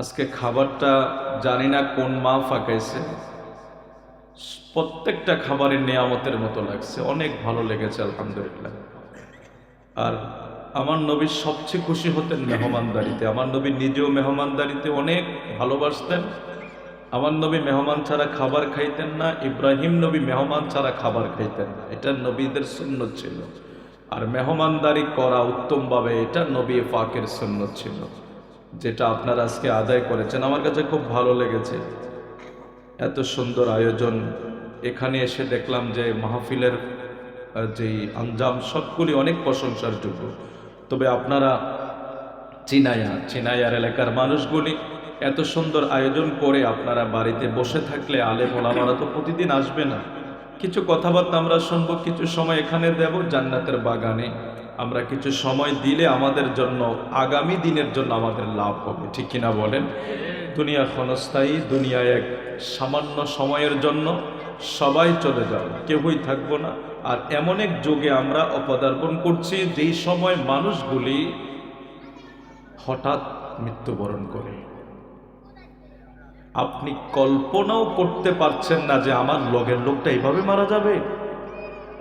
আজকে খাবারটা জানি না কোন মা ফাঁকাইছে। প্রত্যেকটা খাবারের নিয়ামতের মতো লাগছে। অনেক ভালো লেগেছে, আলহামদুলিল্লাহ। আর আমার নবী সবচেয়ে খুশি হতেন মেহমানদারিতে। আমার নবী নিজেও মেহমানদারিতে অনেক ভালোবাসতেন। আমার নবী মেহমান ছাড়া খাবার খাইতেন না, ইব্রাহিম নবী মেহমান ছাড়া খাবার খাইতেন না। এটা নবীদের শূন্য ছিল। আর মেহমানদারি করা উত্তমভাবে এটা নবী পাকের শূন্য ছিল। যেটা আপনারা আজকে আদায় করেছেন, আমার কাছে খুব ভালো লেগেছে। এত সুন্দর আয়োজন। এখানে এসে দেখলাম যে মাহফিলের যেই আঞ্জাম, সবগুলি অনেক প্রশংসার যোগ্য তবে আপনারা চিনাইয়া, চিনাইয়ার এলাকার মানুষগুলি এত সুন্দর আয়োজন করে আপনারা বাড়িতে বসে থাকলে আলেম ওলামারা তো প্রতিদিন আসবে না। কিছু কথাবার্তা আমরা শুনব, কিছু সময় এখানে দেব, জান্নাতের বাগানে আমরা কিছু সময় দিলে আমাদের জন্য, আগামী দিনের জন্য আমাদের লাভ হবে। ঠিক কিনা বলেন? দুনিয়া ক্ষণস্থায়ী দুনিয়ায় এক সামান্য সময়ের জন্য সবাই চলে যাবে, কেউই থাকব না। আর এমন এক যুগে আমরা অপদার্পণ করছি, যেই সময় মানুষগুলি হঠাৎ মৃত্যুবরণ করে। আপনি কল্পনাও করতে পারছেন না যে আমার লগের লোকটা এইভাবে মারা যাবে।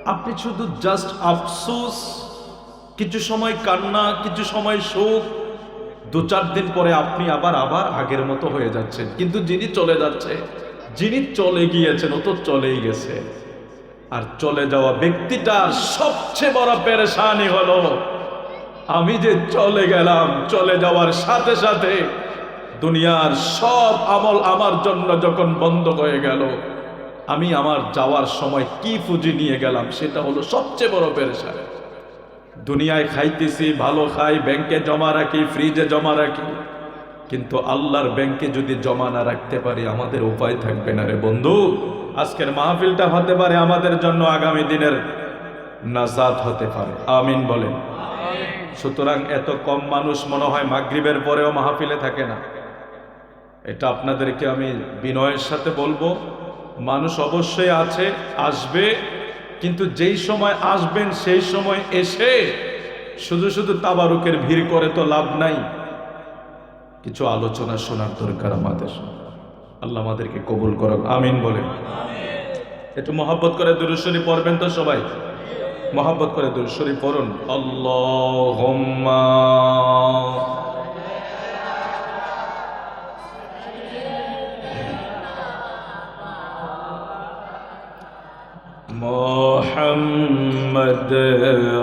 আপনি শুধু জাস্ট আফসোস কিছু সময় কান্না, কিছু সময় শোক, দু চার দিন পরে আপনি আবার আবার আগের মতো হয়ে যাচ্ছেন। কিন্তু যিনি চলে যাচ্ছে, যিনি চলে গিয়েছেন, ও তো চলেই গেছে। আর চলে যাওয়া ব্যক্তিটার সবচেয়ে বড় পেরেশানি হলো, আমি যে চলে গেলাম, চলে যাওয়ার সাথে সাথে দুনিয়ার সব আমল আমার জন্য যখন বন্ধ হয়ে গেল, আমি আমার যাওয়ার সময় কি পুঁজি নিয়ে গেলাম, সেটা হলো সবচেয়ে বড় পেরেশানি। দুনিয়ায় খাইতেছি, ভালো খাই ব্যাংকে জমা রাখি ফ্রিজে জমা রাখি। কিন্তু আল্লাহর ব্যাংকে যদি জমা না রাখতে পারি, আমাদের উপায় থাকবে না রে বন্ধু। আজকের মাহফিলটা হতে পারে আমাদের জন্য আগামী দিনের নাজাত হতে পারে। আমিন বলেন। সুতরাং এত কম মানুষ মনে হয় মাগরিবের পরেও মাহফিলে থাকে না। এটা আপনাদেরকে আমি বিনয়ের সাথে বলব। মানুষ অবশ্যই আছে, আসবে। কিন্তু যেই সময় আসবেন, সেই সময় এসে শুধু শুধু তাবারুকের ভিড় করে তো লাভ নাই। কিছু আলোচনা শোনার দরকার আমাদের। আল্লাহ আমাদেরকে কবুল করুন আমিন বলেন একটু মহব্বত করে দুরুশ্বরী পড়বেন তো সবাই? মহব্বত করে দুরুশ্বরী পড়ুন। আল্লাহ محمد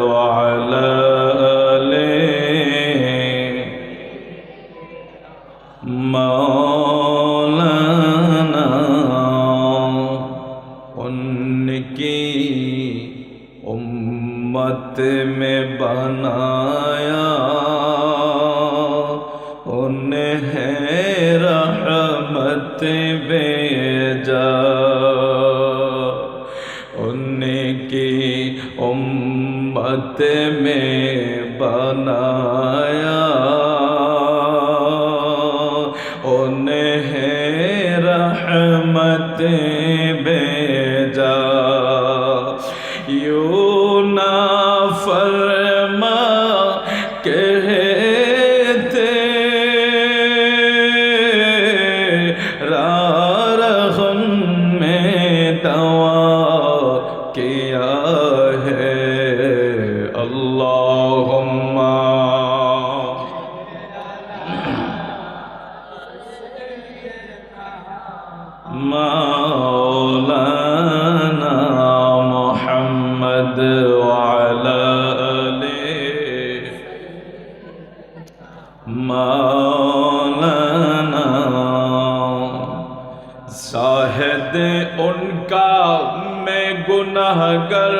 وعلى में رہ کر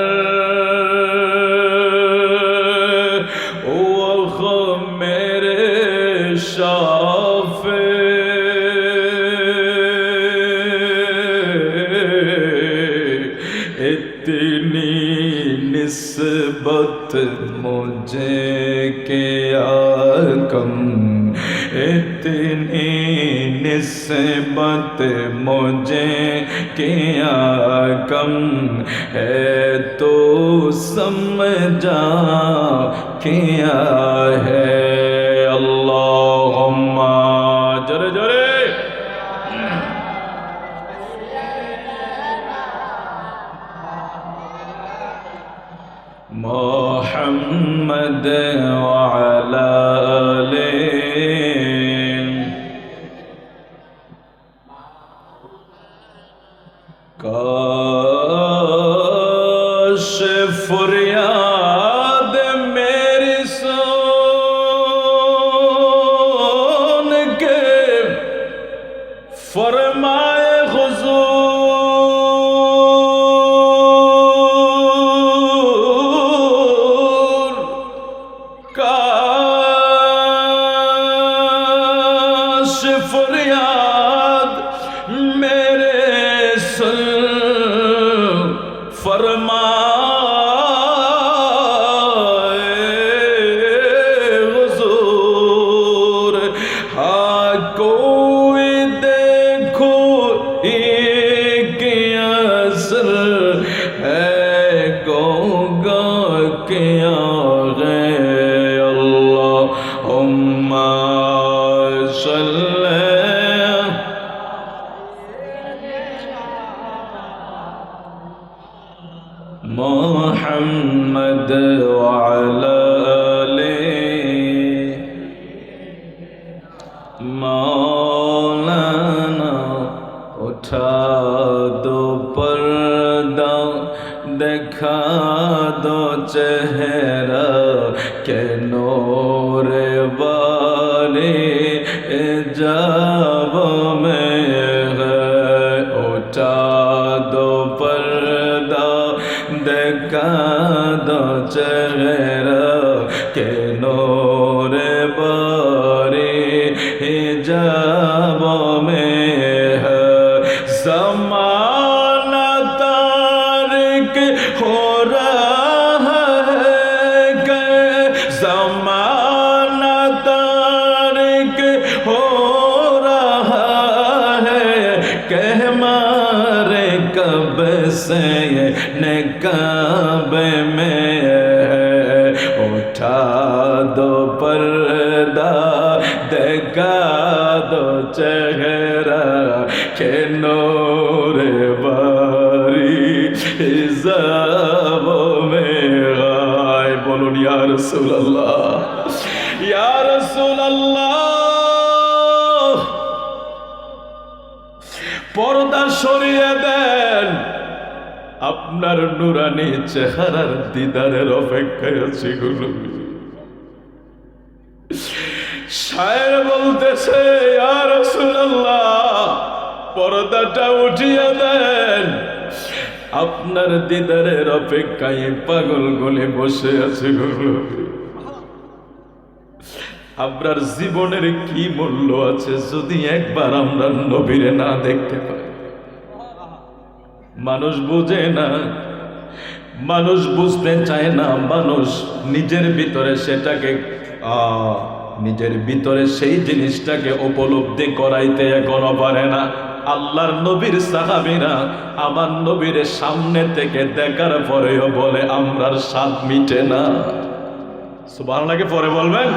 اوخ میرے شاف اتنی نسبت مجھے کیا کم اتنی نسبت مجھے کہ कम है तो समझा क्या है। চেহারা কেন রে বারি হিজাব মে গায় বলুন, ইয়া রাসূলুল্লাহ। ইয়া রাসূলুল্লাহ। পর্দা সরিয়ে দেন। আপনার নুরানি চেহারার দিদারের অপেক্ষায় আছি গুলো শায়ের বলতেছে আর পর্দাটা উঠিয়ে দেন। আপনার দিদারের অপেক্ষায় পাগল গলে বসে আছে গুলো আপনার জীবনের কি মূল্য আছে যদি একবার আমরা নবীরে না দেখতে পাই? মানুষ বুঝে না। মানুষ বুঝতে চায় না। মানুষ নিজের ভিতরে সেটাকে আহ, নিজের ভিতরে সেই জিনিসটাকে উপলব্ধি করাইতে এখনও পারে না। আল্লাহর নবীর সাহাবীরা আমার নবীর সামনে থেকে দেখার পরেও বলে, আমরার স্বাদ মিটে না। সুবহানাল্লাহকে পরে বলবেন?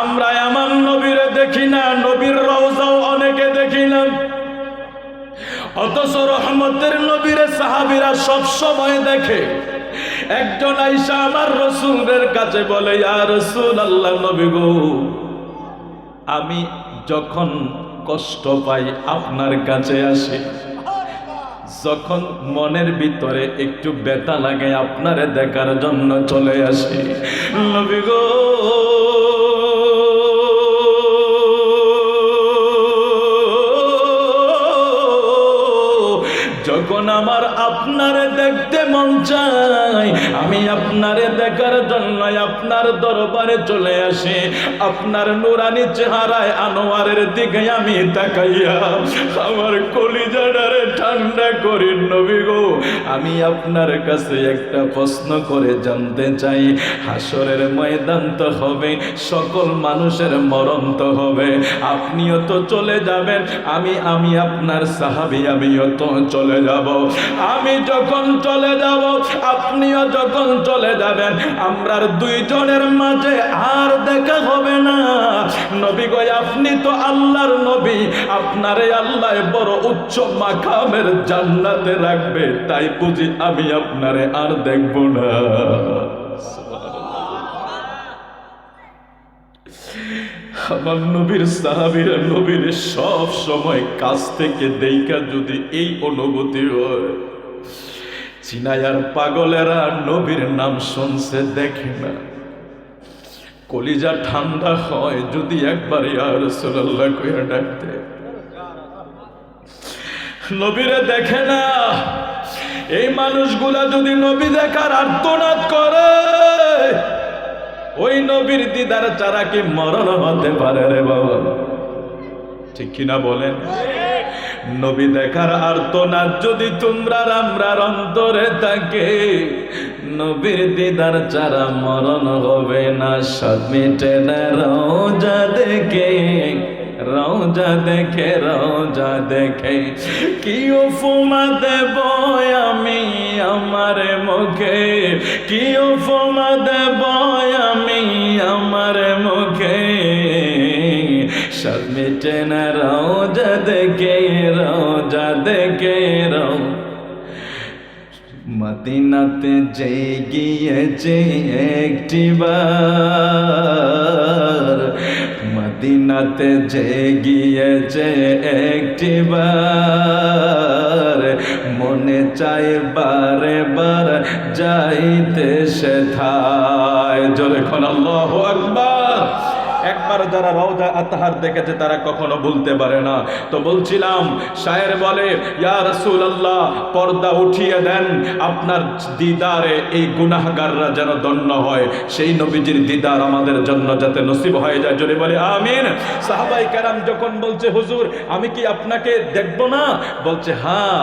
আমরা আমার নবীরে দেখি না, নবীর রওজাও অনেকে দেখি না। অথচ রহমতের নবীরে সাহাবিরা সব সময় দেখে একজন আইসা আমার রসুলের কাছে বলে আর রসুল আল্লাহ নবী গো, আমি যখন কষ্ট পাই আপনার কাছে আসে, যখন মনের ভিতরে একটু ব্যথা লাগে আপনারে দেখার জন্য চলে আসে। নবী গো আমার আপনারে দেখতে মন চায়। আমি আপনারে দেখার জন্য আপনার দরবারে চলে আসি। আপনার নুরানি চেহারায় আনোয়ারের দিকে আমি তাকাইয়া আমার কলিজাডারে ঠান্ডা করি, নবী গো। আমি আপনার কাছে একটা প্রশ্ন করে জানতে চাই। হাসরের ময়দান তো হবে, সকল মানুষের মরণ তো হবে। আপনিও তো চলে যাবেন, আমি আমি আপনার সাহাবি, আমিও তো চলে যাব। আমি যখন চলে যাব, আপনিও যখন চলে যাবেন, আমরার দুইজনের মাঝে আর দেখা হবে না। নবী গয় আপনি তো আল্লাহর নবী। আপনারে আল্লাহ বড় উচ্চ মাকামের জান্নাতে রাখবে, তাই বুঝি আমি আপনারে আর দেখব না। আমার নবীর সাহাবীরা নবীর সব সময় কাছ থেকে দেইকা যদি এই অনুভূতি হয় চিনায়ার পাগলেরা নবীর নাম শুনছে, দেখে না। কলিজা ঠান্ডা হয় যদি একবার ইয়ার রাসূলুল্লাহ কইরা ডাকতে নবীরে দেখে না, এই মানুষগুলা যদি নবী দেখার আর্তনাদ করে ওই নবীর দিদার চারা কি মরণ হতে পারে রে বাবা? ঠিক কিনা বলেন? নবী দেখার আর তো না, যদি তোমরা আমরার অন্তরে থাকে, নবীর দিদার চারা মরণ হবে না সব মিটে রোজা দেখে। রোজা দেখে রোজা দেখে। কি উপমা দেব আমি আমার মুখে? কি উপমা দেব আমি আমার মুখে? সব মিটে না রোজা দেখে রোজা দেখে রো মদিনাতে যে গিয়েছে একটি বার। মদিনাতে যে গিয়েছে একটি বার মনে চাই বারে বার যাইতে সে থায় জোরে খন আল্লাহ আকবার। একবার যারা রওজা আতাহার দেখেছে, তারা কখনো ভুলতে পারে না। তো বলছিলাম, শায়ের বলে, ইয়া রাসূলুল্লাহ, পর্দা উঠিয়ে দেন। আপনার দিদারে এই গুনাহগাররা যেন দণ্ড হয়। সেই নবীজির দিদার আমাদের জন্য যাতে নসিব হয়ে যায়। যদি বলে, আমিন। সাহাবাই কারাম যখন বলছে, হুজুর, আমি কি আপনাকে দেখব না? বলছে হ্যাঁ।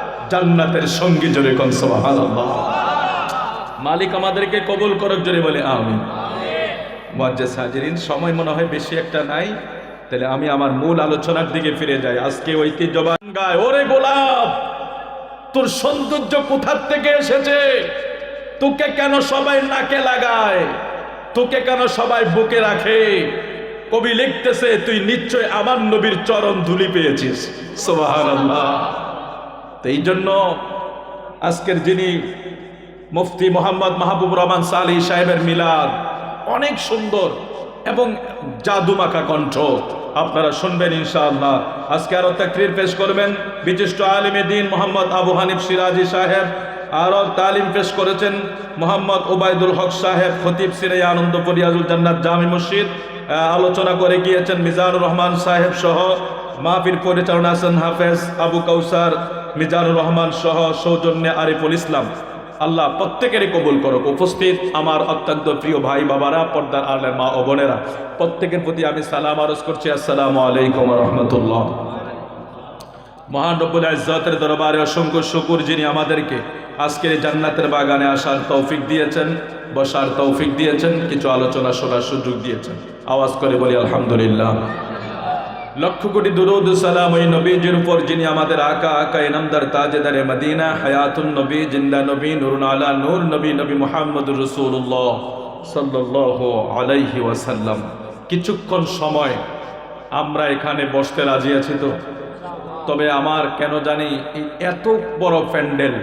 জান্নাতের সঙ্গী জোরে কোন সুবহানাল্লাহ। মালিক আমাদেরকে কবুল করক জোরে বলে আমিন। হাজিরিন সময় মনে হয় বেশি একটা নাই তাহলে আমি আমার মূল আলোচনার দিকে ফিরে যাই। আজকে ঐতিহ্যবান গায় ওরে গোলাপ তোর সৌন্দর্য কোথার থেকে এসেছে? তোকে কেন সবাই নাকে লাগায়? তোকে কেন সবাই বুকে রাখে? কবি লিখতেছে তুই নিশ্চয় আমার নবীর চরণ ধুলি পেয়েছিস। সুবহানাল্লাহ। তো এই জন্য আজকের যিনি মুফতি মোহাম্মদ মাহবুব রহমান সালি সাহেবের মিলাদ অনেক সুন্দর এবং জাদুমাখা কণ্ঠ। আপনারা শুনবেন ইনশাআল্লাহ। আজকে আরও তাকরির পেশ করবেন বিশিষ্ট আলিমে দিন মোহাম্মদ আবু হানিফ সিরাজি সাহেব। আরও তালিম পেশ করেছেন মোহাম্মদ ওবায়দুল হক সাহেব, খতিব সিরাই আনন্দ ফরিয়াজুল জান্নাত জামি মসজিদ। আলোচনা করে গিয়েছেন মিজানুর রহমান সাহেব সহ মাহফিল পরিচালনা আছেন হাফেজ আবু কাউসার, মিজানুর রহমান সহ সৌজন্যে আরিফুল ইসলাম। আল্লাহ প্রত্যেকেরই কবুল করুক। উপস্থিত আমার অত্যন্ত প্রিয় ভাই বাবারা, পর্দার আলের মা ও বোনেরা, প্রত্যেকের প্রতি আমি সালাম আরজ করছি। আসসালামু আলাইকুম রহমতুল্লাহ। মহান ইজ্জতের দরবারে অসংখ্য শুকুর যিনি আমাদেরকে আজকের জান্নাতের বাগানে আসার তৌফিক দিয়েছেন, বসার তৌফিক দিয়েছেন, কিছু আলোচনা শোনার সুযোগ দিয়েছেন। আওয়াজ করে বলি, আলহামদুলিল্লাহ। লক্ষ কোটি দুরুদ, সালাম ওই নবীজির উপর যিনি আমাদের আকা আকা ইনামদার তাজেদারে মদিনা, হায়াতুন নবী, জিন্দা নবী, নুরুন আলা নূর নবী নবী মুহাম্মদ রসুল্লাহ সাল্লাল্লাহু আলাইহি ওয়াসাল্লাম। কিছুক্ষণ সময় আমরা এখানে বসতে রাজি আছি তো? তবে আমার কেন জানি এত বড় প্যান্ডেল,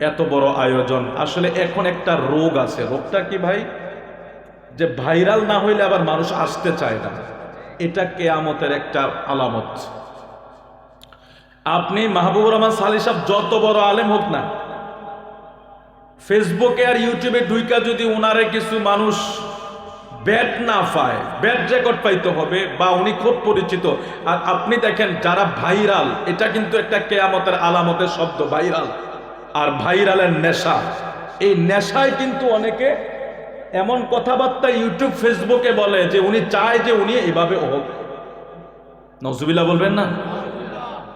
এত বড় আয়োজন, আসলে এখন একটা রোগ আছে। রোগটা কি ভাই? যে ভাইরাল না হইলে আবার মানুষ আসতে চায় না। এটা কেয়ামতের একটা আলামত। আপনি মাহবুবুর রহমান সালি সাহেব যত বড় আলেম হোক না ফেসবুকে আর ইউটিউবে ঢুইকা যদি ওনারে কিছু মানুষ ব্যাট না পায়, ব্যাট রেকর্ড পাইতে হবে বা উনি খুব পরিচিত। আর আপনি দেখেন যারা ভাইরাল, এটা কিন্তু একটা কেয়ামতের আলামতের শব্দ, ভাইরাল। আর ভাইরালের নেশা। এই নেশায় কিন্তু অনেকে এমন কথাবার্তা ইউটিউব, ফেসবুকে বলে যে উনি চায় যে উনি এভাবে হোক। নজুবিল্লা বলবেন না?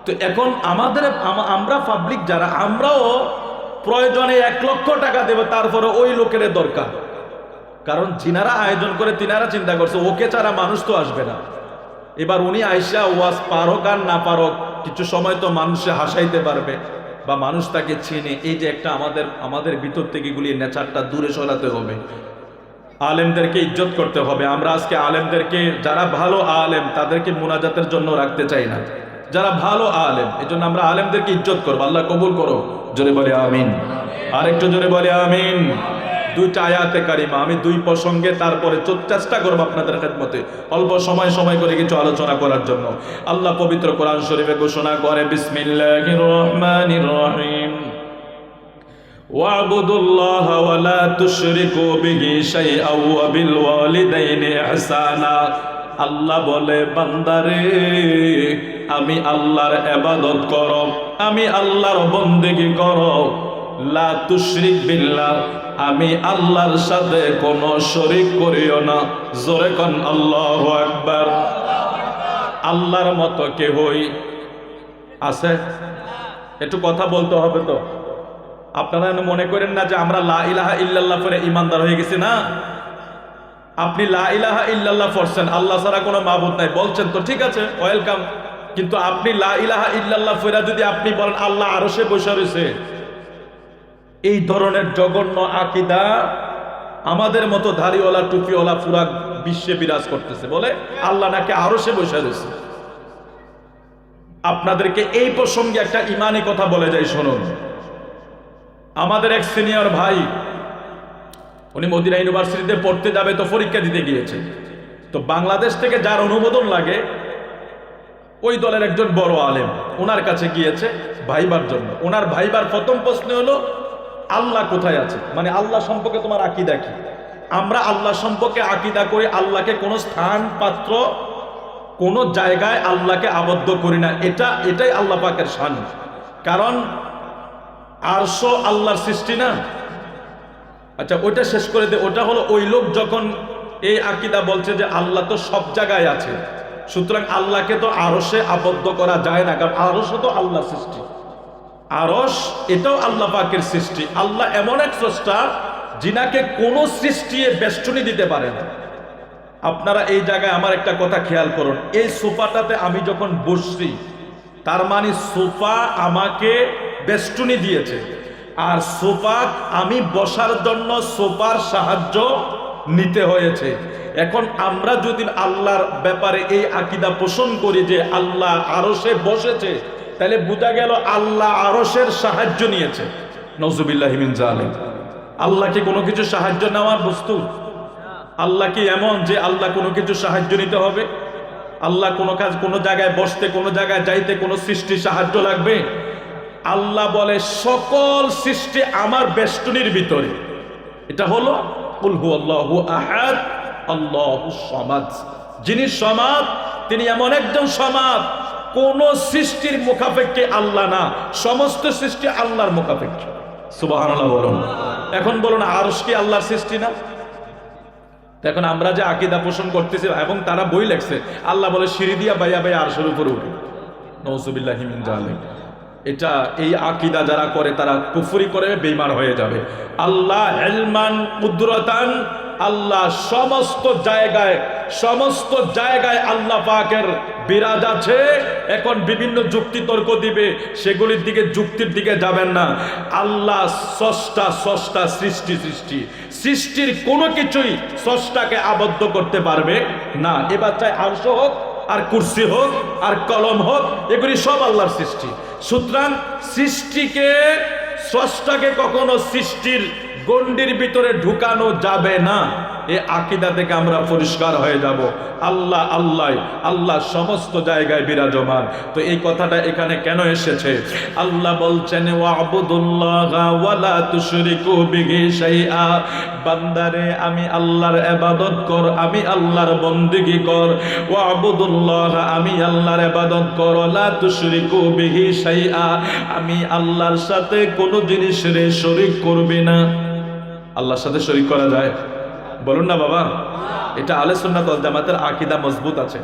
তো এখন আমাদের আমরা পাবলিক যারা, আমরাও প্রয়োজনে এক লক্ষ টাকা দেবে, তারপরে ওই লোকের দরকার। কারণ যিনারা আয়োজন করে, তিনারা চিন্তা করছে, ওকে ছাড়া মানুষ তো আসবে না। এবার উনি আইসা, ওয়াজ পারক আর না পারক, কিছু সময় তো মানুষে হাসাইতে পারবে, বা মানুষ তাকে চিনে। এই যে একটা আমাদের আমাদের ভিতর থেকে গুলিয়ে নেচারটা দূরে সরাতে হবে। আলেমদেরকে ইজ্জত করতে হবে। আমরা আজকে আলেমদেরকে, যারা ভালো আলেম, তাদেরকে মুনাজাতের জন্য রাখতে চাই না। যারা ভালো আলেম এই জন্য আমরা আলেমদেরকে ইজ্জত করব। আল্লাহ কবুল করো। জোরে বলে আমিন। আরেকটু জোরে বলে আমিন। দুইটা আয়াতে কারিমা, আমি দুই প্রসঙ্গে তারপরে চেষ্টা করব আপনাদের খেদমতে। অল্প সময় সময় করে কিছু আলোচনা করার জন্য। আল্লাহ পবিত্র কোরআন শরীফে ঘোষণা করে, বিসমিল্লাহির রহমানির রহিম। واعبدوا الله ولا تشركوا به شيئا وبالوالدين احسانا আল্লাহ বলে বান্দারে আমি আল্লাহর এবাদত করো আমি আল্লাহর বন্দেগি করো লা তুশরিক বিল্লাহ আমি আল্লাহর সাথে কোনো শরিক করিও না জোরে কন আল্লাহু আকবার আল্লাহর মতো কেহই আছে একটু কথা বলতে হবে তো আপনারা মনে করেন না যে আমরা লা ইলাহা ইল্লাল্লাহ পরে ইমানদার হয়ে গেছি না। আপনি লা ইলাহা ইল্লাল্লাহ পড়ছেন, আল্লাহ ছাড়া কোনো মাবুদ নাই। বলছেন তো, ঠিক আছে, ওয়েলকাম। কিন্তু আপনি লা ইলাহা ইল্লাল্লাহ ফেরা যদি আপনি বলেন, আল্লাহ আরও সে বসে রয়েছে। এই ধরনের জঘন্য আকিদা আমাদের মতো ধারিওয়ালা টুপিওয়ালা পুরা বিশ্বে বিরাজ করতেছে। বলে, আল্লাহ নাকি আরও সে বসে রয়েছে। আপনাদেরকে এই প্রসঙ্গে একটা ইমানি কথা বলে যাই, শুনুন। আমাদের এক সিনিয়র ভাই, উনি মদিনা ইউনিভার্সিটিতে পড়তে যাবে তো পরীক্ষা দিতে গিয়েছে। তো বাংলাদেশ থেকে যার অনুমোদন লাগে, ওই দলের একজন বড় আলেম, ওনার কাছে গিয়েছে ভাইবার জন্য। ওনার ভাইবার প্রথম প্রশ্ন হলো, আল্লাহ কোথায় আছে? মানে আল্লাহ সম্পর্কে তোমার আকিদা কি? আমরা আল্লাহ সম্পর্কে আকিদা করি, আল্লাহকে কোনো স্থান, পাত্র, কোনো জায়গায় আল্লাহকে আবদ্ধ করি না। এটা, এটাই আল্লাহ পাকের শান। কারণ আরশো আল্লাহর সৃষ্টি না? আচ্ছা ওটা শেষ করে দে। ওটা হলো ওই লোক যখন এই আকিদা বলছে যে আল্লাহ তো সব জায়গায় আছে, সুতরাং আল্লাহকে তো আরশে আবদ্ধ করা যায় না, কারণ আরশও তো আল্লাহ সৃষ্টি। আরশ, এটাও আল্লাহ পাকের সৃষ্টি। আল্লাহ এমন এক স্রষ্টা যিনাকে কোনো সৃষ্টি বেষ্টনী দিতে পারে না। আপনারা এই জায়গায় আমার একটা কথা খেয়াল করুন। এই সোফাটাতে আমি যখন বসছি, তার মানে সোফা আমাকে বেষ্টনী দিয়েছে। আর সোফা আমি বসার জন্য সোফার সাহায্য নিতে হয়েছে। এখন আমরা যদি আল্লাহর ব্যাপারে এই আকিদা পোষণ করি যে আল্লাহ আরশে বসেছে, তাহলে বোঝা গেল আল্লাহ আরশের সাহায্য নিয়েছে। নজুবিল্লাহিমিন জালেম আল্লাহ কি কোনো কিছু সাহায্য নেওয়ার বস্তু? আল্লাহ কি এমন যে আল্লাহ কোনো কিছু সাহায্য নিতে হবে? আল্লাহ কোনো কাজ কোনো জায়গায় বসতে, কোনো জায়গায় যাইতে কোনো সৃষ্টি সাহায্য লাগবে? আল্লাহ বলে, সকল সৃষ্টি আমার বেষ্টনীর ভিতরে। এটা হলো কুলহু আল্লাহু আহাদ, আল্লাহু সমাজ যিনি সমাজ তিনি এমন একজন সমাজ কোন সৃষ্টির মুখাপেক্ষে আল্লাহ না, সমস্ত সৃষ্টি আল্লাহর মুখাপেক্ষে। সুবহানাল্লাহ বলুন। এখন বলুন, আরশ কি আল্লাহর সৃষ্টি না? এখন আমরা যে আকিদা পোষণ করতেছি এবং তারা বই লেখছে, আল্লাহ বলে, সিঁড়ি দিয়া বাইয়া বাইয়া আরশের উপরে উঠে। নৌসুবিল্লাহিমিন জালেম এটা এই আকিদা যারা করে, তারা কুফরি করে বেইমান হয়ে যাবে। আল্লাহ এলমান কুদরতান, আল্লাহ সমস্ত জায়গায় সমস্ত জায়গায় আল্লাহ পাকের বিরাজ আছে। এখন বিভিন্ন যুক্তি তর্ক দিবে, সেগুলির দিকে যুক্তির দিকে যাবেন না। আল্লাহ সষ্টা সষ্টা সৃষ্টি সৃষ্টি। সৃষ্টির কোনো কিছুই সষ্টাকে আবদ্ধ করতে পারবে না। এবার চাই আরশ হোক, আর কুর্সি হোক, আর কলম হোক, এগুলি সব আল্লাহর সৃষ্টি। সুতরাং সৃষ্টিকে স্রষ্টাকে কখনো সৃষ্টির গণ্ডির ভিতরে ঢুকানো যাবে না। এই আকিদা থেকে আমরা পরিষ্কার হয়ে যাব। আল্লাহ আল্লাহ আল্লাহ সমস্ত জায়গায় বিরাজমান। তো এই কথাটা এখানে কেন এসেছে? আল্লাহ বলছেন বান্দারে, আমি আল্লাহর এবাদত কর, আমি আল্লাহর বন্দেগী কর। ওয়াবুদুল্লাহ, আমি আল্লাহর এবাদত কর তুশরিকু বিহি শাইআ। আমি আল্লাহর সাথে কোনো জিনিস রে শরীক করবি না। আল্লাহর সাথে শরীক করা যায়? বলুন না বাবা, এটা আলে সুন্নাত জামাতের আকীদা মজবুত আছে।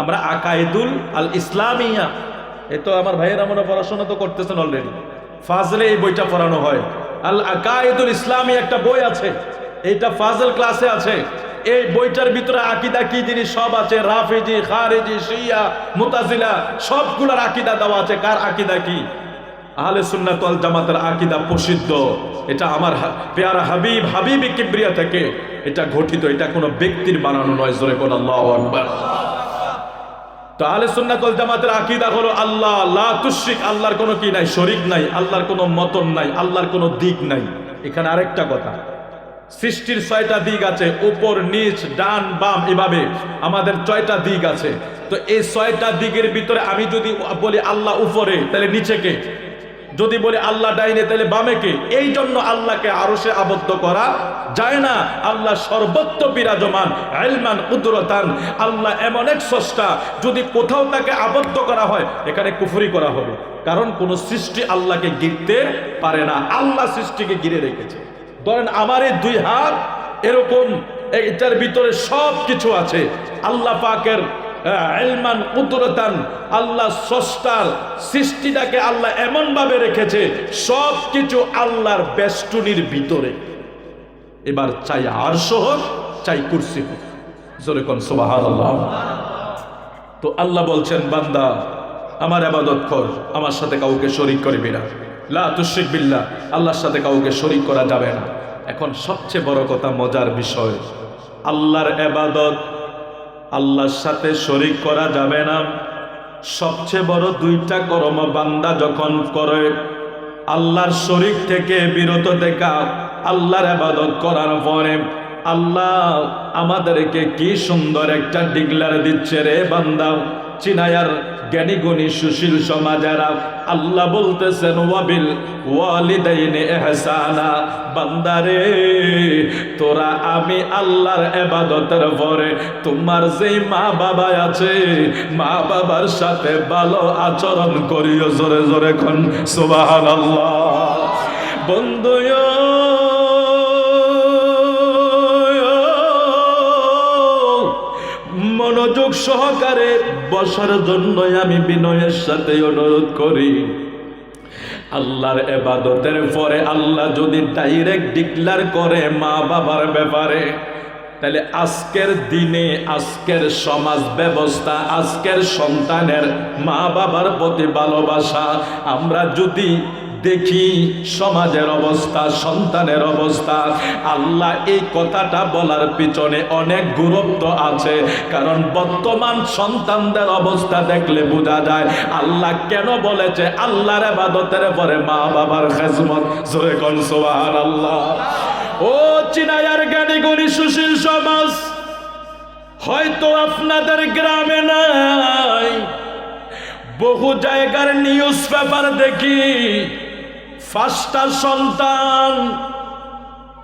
আমরা আকাইদুল আল ইসলামিয়া, এ তো আমার ভাইয়েরা মনে পড়াশোনা তো করতেছেন অলরেডি ফাজলে এই বইটা পড়ানো হয়। আল আকাইদুল ইসলামী একটা বই আছে, এইটা ফাজল ক্লাসে আছে। এই বইটার ভিতরে আকিদা কি জিনিস সব আছে? রাফিজি, খারেজি, শিয়া, মুতাজিলা, সবগুলোর আকিদা দেওয়া আছে। কার আকিদা কি? আহলে সুন্নাত ওয়াল জামাতের আকিদা প্রসিদ্ধ। এটা আমার পেয়ারা হাবিব, হাবিবি কিবরিয়া থেকে এটা গঠিত। এটা কোনো ব্যক্তির বানানো নয়, জোরে কোন আল্লাহু আকবার। তো আহলে সুন্নাত ওয়াল জামাতের আকীদা হলো আল্লাহ। লা তুশরিক, আল্লাহর কোনো কি নাই? শরীক নাই, আল্লাহর কোনো মতন নাই, আল্লাহর কোনো দিক নাই। এখানে আরেকটা কথা, সৃষ্টির ছয়টা দিক আছে, উপর, নিচ, ডান, বাম, এভাবে। আমাদের ছয়টা দিক আছে। তো এই ছয়টা দিকের ভিতরে আমি যদি বলি আল্লাহ উপরে, তাহলে নিচে কে? যদি বলি আল্লাহ ডাইনে, তাহলে বামে কে? এই জন্য আল্লাহকে আরও সে আবদ্ধ করা যায় না। আল্লাহ সর্বত্র বিরাজমান আলমান কুদরতান। আল্লাহ এমন এক স্রষ্টা, যদি কোথাও তাকে আবদ্ধ করা হয়, এখানে কুফরি করা হবে। কারণ কোন সৃষ্টি আল্লাহকে গিরতে পারে না। আল্লাহ সৃষ্টিকে গিরে রেখেছে। ধরেন আমার এই দুই হাত, এরকম এটার ভিতরে সব কিছু আছে। আল্লাহ পাকের এলমান কুদরতান, আল্লাহ স্রষ্টার সৃষ্টিটাকে আল্লাহ এমন ভাবে রেখেছে সব কিছু আল্লাহর বেষ্টনীর ভিতরে। এবার চাই আরশ হোক, চাই কুরসি হোক। জোরে কোন তো আল্লাহ বলছেন, বান্দা, আমার আবাদত কর, আমার সাথে কাউকে শরিক করবি না। লা তুশরিক বিল্লাহ, আল্লাহর সাথে কাউকে শরিক করা যাবে না। এখন সবচেয়ে বড় কথা, মজার বিষয়, আল্লাহর আবাদত আল্লাহর সাথে শরিক করা যাবে না। সবচেয়ে বড় দুইটা কর্ম বান্দা যখন করে, আল্লাহর শরিক থেকে বিরত দেখা, আল্লাহর আবাদত করার পরে, আল্লাহ আমাদেরকে কি সুন্দর একটা ডিগলার দিচ্ছে রে বান্দা। চিনায়ার জ্ঞানী গুণী সুশীল সমাজেরা আল্লাহ বলতেছেন, ওয়াবিল ওয়ালিদাইনে এহসানা বান্দারে, তোরা আমি আল্লাহর এবাদতের পরে তোমার যেই মা বাবা আছে, মা বাবার সাথে ভালো আচরণ করিও জোরে জোরে খন সুবহানাল্লাহ। বন্ধু মনোযোগ সহকারে বসার জন্য আমি বিনয়ের সাথে অনুরোধ করি। আল্লাহর এবাদতের পরে আল্লাহ যদি ডাইরেক্ট ডিক্লার করে মা বাবার ব্যাপারে, তাহলে আজকের দিনে, আজকের সমাজ ব্যবস্থা, আজকের সন্তানের মা বাবার প্রতি ভালোবাসা, আমরা যদি দেখি সমাজের অবস্থা, সন্তানের অবস্থা। আল্লাহ এই কথাটা বলার পিছনে অনেক গুরুত্ব আছে। কারণ বর্তমান সন্তানদের অবস্থা দেখলে বোঝা যায়, আল্লাহ কেন বলেছে আল্লাহর আবাদতের পরে মা বাবার খেজমত? জোরে কন সোহান আল্লাহ ও চিনায়ার জ্ঞানী গণী সুশীল সমাজ, হয়তো আপনাদের গ্রামে নাই। বহু জায়গার নিউজ পেপার দেখি পাঁচটা সন্তান।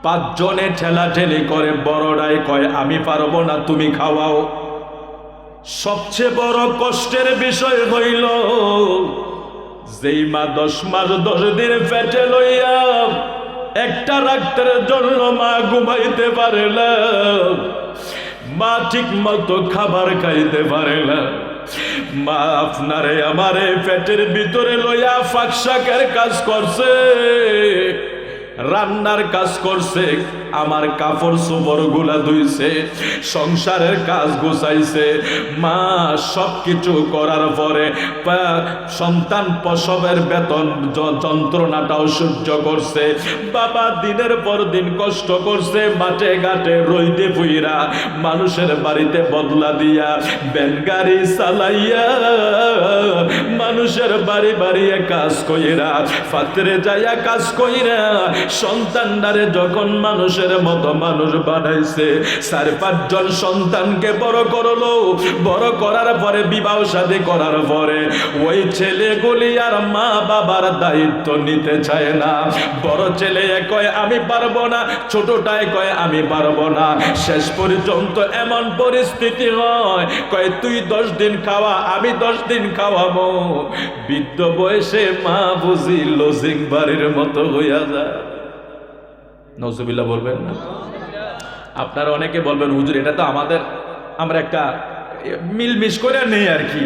পাঁচজনে ঠেলাঠেলি করে, বড়রাই কয়, আমি পারব না, তুমি খাওয়াও। সবচেয়ে বড় কষ্টের বিষয় হইল, যেই মা দশ মাস দশ দিন পেটে লইয়া একটা রাত্রের জন্য মা ঘুমাইতে পারে না মা ঠিক মতো খাবার খাইতে পারে না মা আপনারে আমারে পেটের ভিতরে লইয়া ফাঁকশাকের কাজ করছে। রান্নার কাজ করছে, আমার কাপড় চোপড়গুলা ধুইছে, সংসারের কাজ গুছাইছে। মা সব কিছু করার পরে সন্তান প্রসবের বেতন যন্ত্রণাটাও সহ্য করছে। বাবা দিনের পর দিন কষ্ট করছে, মাঠে ঘাটে রইতে ফুইরা, মানুষের বাড়িতে বদলা দিয়া ব্যান গাড়ি চালাইয়া, মানুষের বাড়ি বাড়িয়ে কাজ কইরা, ফাতরে যাইয়া কাজ কইরা সন্তানদারে যখন মানুষের মতো মানুষ বানাইছে, চার পাঁচজন সন্তানকে বড় করল। বড় করার পরে, বিবাহ শাদী করার পরে, ওই ছেলেগুলি আর মা বাবার দায়িত্ব নিতে চায় না। বড় ছেলে কয়, আমি পারব না। ছোটটায় কয়, আমি পারব না। শেষ পর্যন্ত এমন পরিস্থিতি হয়, কয়, তুই দশ দিন খাওয়া, আমি দশ দিন খাওয়াবো। বৃদ্ধ বয়সে মা বুঝি লজিং বাড়ির মতো হইয়া যায়। নজবিল্লা বলবেন না? আপনারা অনেকে বলবেন, হুজুর, এটা তো আমাদের, আমরা একটা মিলমিশ করে নেই আর কি।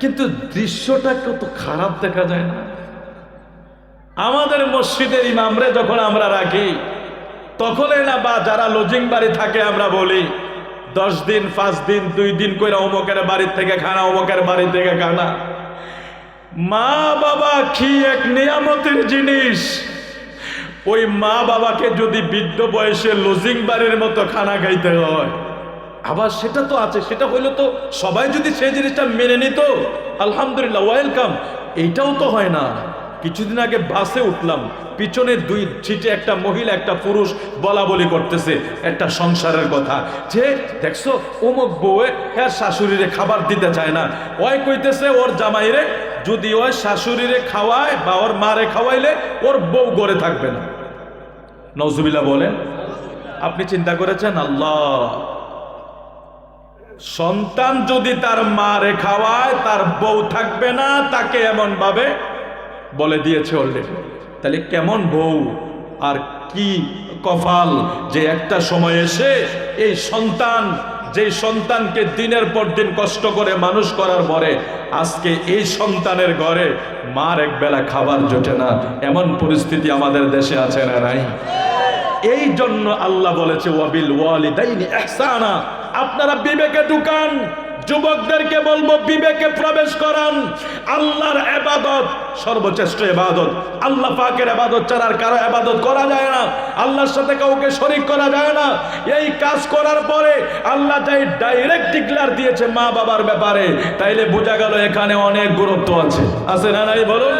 কিন্তু দৃশ্যটা কত খারাপ দেখা যায় না? আমাদের মসজিদের ইমামরে যখন আমরা রাখি, তখনই না বা যারা লজিং বাড়ি থাকে আমরা বলি, দশ দিন, পাঁচ দিন, দুই দিন করে অমুকের বাড়ির থেকে খানা, অমুকের বাড়ি থেকে খানা। মা বাবা কি এক নিয়ামতের জিনিস! ওই মা বাবাকে যদি বৃদ্ধ বয়সে লজিং বাড়ির মতো খানা খাইতে হয়, আবার সেটা তো আছে, সেটা হইলে তো সবাই যদি সেই জিনিসটা মেনে নিত, আলহামদুলিল্লাহ, ওয়েলকাম। এইটাও তো হয় না। কিছুদিন আগে বাসে উঠলাম পিছনে দুই সিটে একটা মহিলা, একটা পুরুষ বলা বলি করতেছে, একটা সংসারের কথা। যে, দেখছ অমুক বউয়ে হ্যাঁ শাশুড়িরে খাবার দিতে চায় না। ওই কইতেছে, ওর জামাইরে যদি ওই শাশুড়িরে খাওয়ায় বা ওর মারে খাওয়াইলে ওর বউ গড়ে থাকবে না। নজুবিল্লা বলেন, আপনি চিন্তা করেছেন? আল্লাহ, সন্তান যদি তার মারে খাওয়ায়, তার বউ থাকবে না, তাকে এমন ভাবে বলে দিয়েছে অলরেডি তাহলে কেমন বউ? আর কি কফাল যে একটা সময় এসে এই সন্তান, যে সন্তানকে দিনের পর দিন কষ্ট করে মানুষ করার পরে আজকে এই সন্তানের ঘরে মার এক বেলা খাবার জোটে না। এমন পরিস্থিতি আমাদের দেশে আছে না নাই? এই জন্য আল্লাহ বলেছে, ওয়াবিল ওয়ালিদাইনি ইহসানা। আপনারা বিবেকে ঢুকান। যুবকদেরকে বলব, বিবেকে প্রবেশ করান। আল্লাহর এবাদত সর্বশ্রেষ্ঠ এবাদত। আল্লাহ পাকের এবাদত ছাড়া আর কারও এবাদত করা যায় না। আল্লাহর সাথে কাউকে শরিক করা যায় না। এই কাজ করার পরে আল্লাহ যাই ডাইরেক্ট ডিক্লার দিয়েছে মা বাবার ব্যাপারে, তাইলে বোঝা গেল এখানে অনেক গুরুত্ব আছে। আছে না নাই বলুন?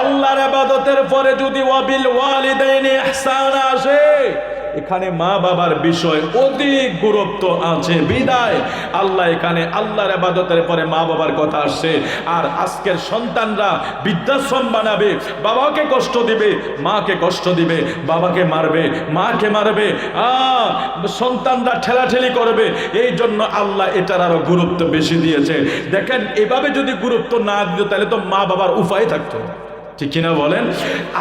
আল্লাহর আবাদতের পরে যদি ওয়াবিল ওয়ালিদাইনি ইহসান আসে এখানে মা বাবার বিষয় অধিক গুরুত্ব আছে। বিদায়। আল্লাহ এখানে আল্লাহর আবাদতের পরে মা বাবার কথা আসছে। আর আজকের সন্তানরা বৃদ্ধাশ্রম বানাবে, বাবাকে কষ্ট দিবে, মাকে কষ্ট দিবে, বাবাকে মারবে, মাকে মারবে সন্তানরা ঠেলাঠেলি করবে। এই জন্য আল্লাহ এটার আরও গুরুত্ব বেশি দিয়েছে। দেখেন, এভাবে যদি গুরুত্ব না দিত, তাহলে তো মা বাবার উপায় থাকতো। ঠিক কিনা বলেন?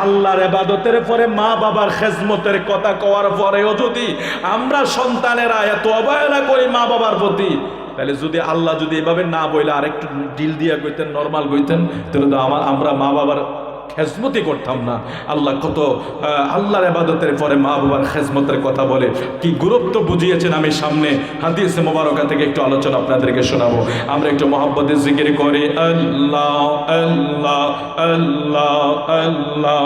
আল্লাহর এবাদতের পরে মা বাবার খেজমতের কথা কওয়ার পরেও যদি আমরা সন্তানেরা এত অবহেলা করি মা বাবার প্রতি, তাহলে যদি আল্লাহ যদি এভাবে না বইলে আরেকটু ডিল দিয়া কইতেন নর্মাল কইতেন, তাহলে তো আমার আমরা মা বাবার খেজমতি করতাম না। আল্লাহ কত আল্লাহর আবাদতের পরে মা বাবার খেজমতের কথা বলে, কি গুরুত্ব বুঝিয়েছেন আমি সামনে। হাদিস মোবারকা থেকে একটু আলোচনা আপনাদেরকে শোনাবো। আমরা একটু মোহাম্মদের জিকির করি, আল্লাহ আল্লাহ আল্লাহ আল্লাহ।